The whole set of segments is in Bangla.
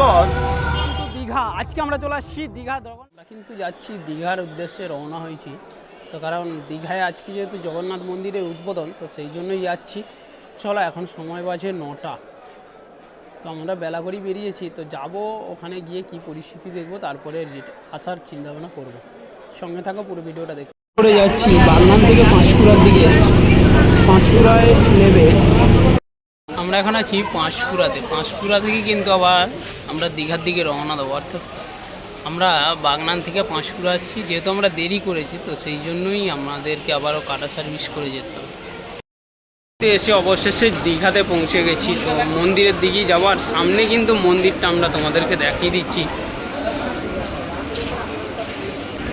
কিন্তু দীঘা আজকে আমরা চলে আসছি দীঘা তখন আমরা কিন্তু যাচ্ছি দীঘার উদ্দেশ্যে রওনা হয়েছি। তো কারণ দীঘায় আজকে যেহেতু জগন্নাথ মন্দিরের উদ্বোধন তো সেই জন্যই যাচ্ছি। চলো এখন সময় বাজে নটা। তো আমরা বেলা করেই বেরিয়েছি তো যাব ওখানে গিয়ে কি পরিস্থিতি দেখব তারপরে আসার চিন্তাভাবনা করব। সঙ্গে থাকো পুরো ভিডিওটা দেখ। করে যাচ্ছি বাগনান থেকে পাঁশকুড়ার দিকে। পাঁশকুড়ায় নেবে আমরা এখন আছি পাঁশকুড়াতে। পাঁশকুড়া থেকে কিন্তু আবার আমরা দীঘার দিকে রওনা দেবো। অর্থাৎ আমরা বাগনান থেকে পাঁশকুড়া আসছি। যেহেতু আমরা দেরি করেছি তো সেই জন্যই আমাদেরকে আবারও কাটা সার্ভিস করে যেতে হবে। এসে অবশেষে দীঘাতে পৌঁছে গেছি। তো মন্দিরের দিকেই যাওয়ার সামনে কিন্তু মন্দিরটা আমরা তোমাদেরকে দেখিয়ে দিচ্ছি।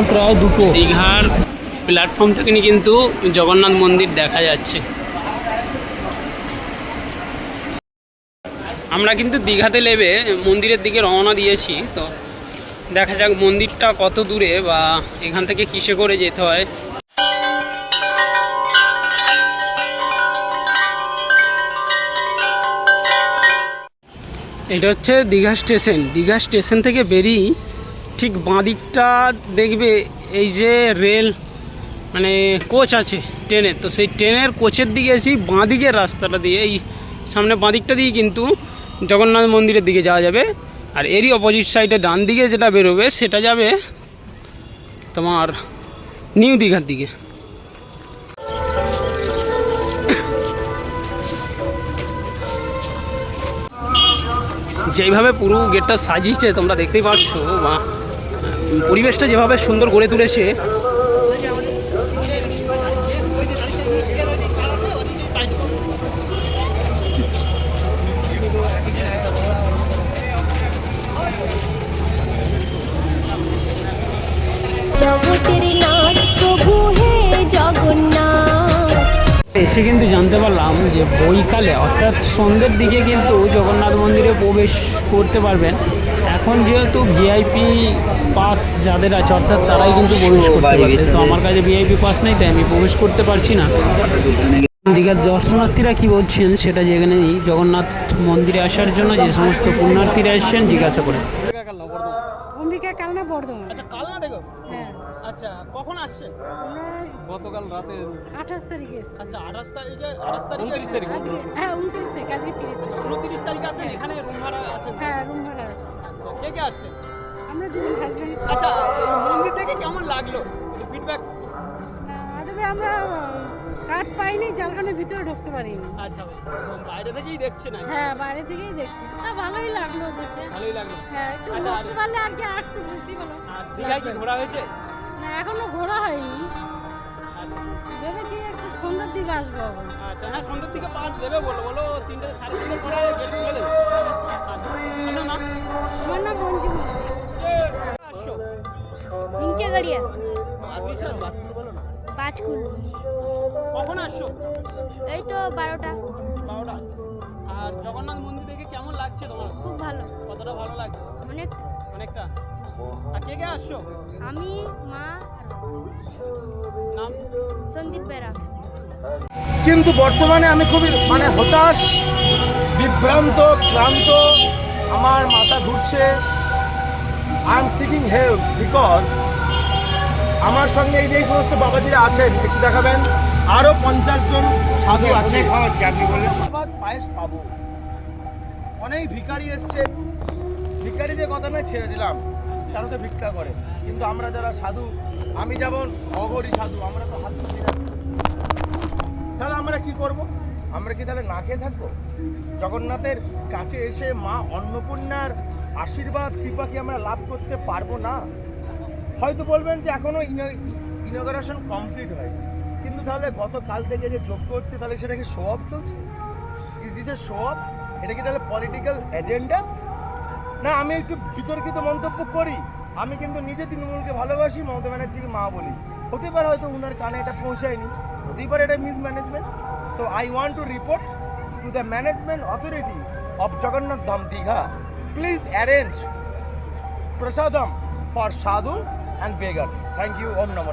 প্রায় দুটো। দীঘার প্ল্যাটফর্ম থেকে কিন্তু জগন্নাথ মন্দির দেখা যাচ্ছে। আমরা কিন্তু দীঘাতে নেবে মন্দিরের দিকে রওনা দিয়েছি, তো দেখা যাক মন্দিরটা কত দূরে বা এখান থেকে কিসে করে যেতে হয়। এটা হচ্ছে দীঘা স্টেশন। দীঘা স্টেশন থেকে বেরিয়ে ঠিক বাঁ দিকটা দেখবে এই যে রেল মানে কোচ আছে ট্রেনের, তো সেই ট্রেনের কোচের দিকে এসি বাঁ দিকের রাস্তাটা দিয়ে, এই সামনে বাঁ দিকটা দিয়ে কিন্তু জগন্নাথ মন্দিরের দিকে যাওয়া যাবে। আর এরই অপোজিট সাইডে ডান দিকে যেটা বেরোবে, সেটা যাবে তোমার নিউ দীঘার দিকে। যেইভাবে পুরো গেটটা সাজিয়েছে, তোমরা দেখতেই পাচ্ছ বা পরিবেশটা যেভাবে সুন্দর করে তুলেছে এসে কিন্তু জানতে পারলাম যে বৈকালে অর্থাৎ সন্ধ্যের দিকে কিন্তু জগন্নাথ মন্দিরে প্রবেশ করতে পারবেন। এখন যেহেতু ভিআইপি পাস যাদের আছে অর্থাৎ তারাই কিন্তু প্রবেশ করতে পারবে। তো আমার কাছে ভিআইপি পাস নেই তাই আমি প্রবেশ করতে পারছি না। দীঘার দর্শনার্থীরা কি বলছেন সেটা যেখানে জগন্নাথ মন্দিরে আসার জন্য যে সমস্ত পুণ্যার্থীরা এসছেন জিজ্ঞাসা করে। অম্বিকা কালনা বর্ধমান? আচ্ছা কাল না দেখো? হ্যাঁ। আচ্ছা কখন আসছেন? গতকাল রাতে আঠাশ তারিখে আচ্ছা আঠাশ তারিখে আঠাশ তারিখে উনত্রিশ তারিখ। হ্যাঁ উনত্রিশ তারিখ আজকে তিরিশ তারিখ। উনত্রিশ তারিখ আসেন এখানে রুম ভাড়া আছেন হ্যাঁ রুম ভাড়া আছে। আচ্ছা কে কে আসছে আমরা দুজন হাজব্যান্ড আচ্ছা মন্দির দেখে কেমন লাগল? ফিডব্যাক তবে আমরা কার্ড পাইনি যার কারণে ভিতরে ঢুকতে পারিনি। আচ্ছা বাইরে থেকেই দেখছেন আর কি। হ্যাঁ বাইরে থেকেই দেখছি। তা ভালোই লাগল দেখে। ভালোই লাগল। হ্যাঁ একটু আচ্ছা, ঘুরতে পারলে আর কি আর একটু বেশি ভালো আর দীঘায় কি ঘোরা হয়েছে? না এখনও ঘোরা হয়নি। আচ্ছা ভেবেছি একটু সন্ধ্যার দিকে আসব আচ্ছা হ্যাঁ সন্ধ্যের দিকে পাস দেবে বলো বলো তিনটে সাড়ে তিনটের পরে গেট খুলে দেবে। আচ্ছা। আপনার নাম? আমার নাম মঞ্জু আসছো হিংচে গাড়িয়া বিশ্বাস বলো না। পাঁচকুল কখন আসছো? এই তো বারোটা। বারোটা আর জগন্নাথ মন্দির দেখে কেমন লাগছে তোমার? খুব ভালো। কতটা ভালো লাগছে? অনেক অনেকটা? আর কে কে আসছো? আমি মা নাম? সন্দীপ বেরা। কিন্তু বর্তমানে আমি খুবই মানে হতাশ বিভ্রান্ত ক্লান্ত। আমার মাথা ঘুরছে। I am seeking help because আমার সঙ্গে এই যে এই সমস্ত বাবাজিরা আছেন একটু দেখাবেন। আরও পঞ্চাশ জন সাধু আছে। পায়েস পাবো। অনেক ভিখারি এসছে ভিখারিদের কথা নয় ছেড়ে দিলাম। তারা তো ভিক্ষা করে। কিন্তু আমরা যারা সাধু, আমি যেমন অঘরি সাধু, আমরা তো হাত তাহলে আমরা কি করব? আমরা কি তাহলে না খেয়ে থাকব? জগন্নাথের কাছে এসে মা অন্নপূর্ণার আশীর্বাদ, কৃপা কি আমরা লাভ করতে পারব না? হয়তো বলবেন যে এখনও ইনগ্রেশন কমপ্লিট হয় কিন্তু তাহলে গতকাল থেকে যে যোগ্য হচ্ছে, তাহলে সেটা কি শো অফ চলছে? Is this a show off এটা কি তাহলে পলিটিক্যাল এজেন্ডা না, আমি একটু বিতর্কিত মন্তব্য করি। আমি কিন্তু নিজে তৃণমূলকে ভালোবাসি, মমতা ব্যানার্জিকে মা বলি। হতে পারে হয়তো উনার কানে এটা পৌঁছায়নি। হতেই পারে এটা mismanagement so I want to report to the management authority of Jagannath Dham Digha please arrange prasadam for sadhu and beggars thank you Om Namo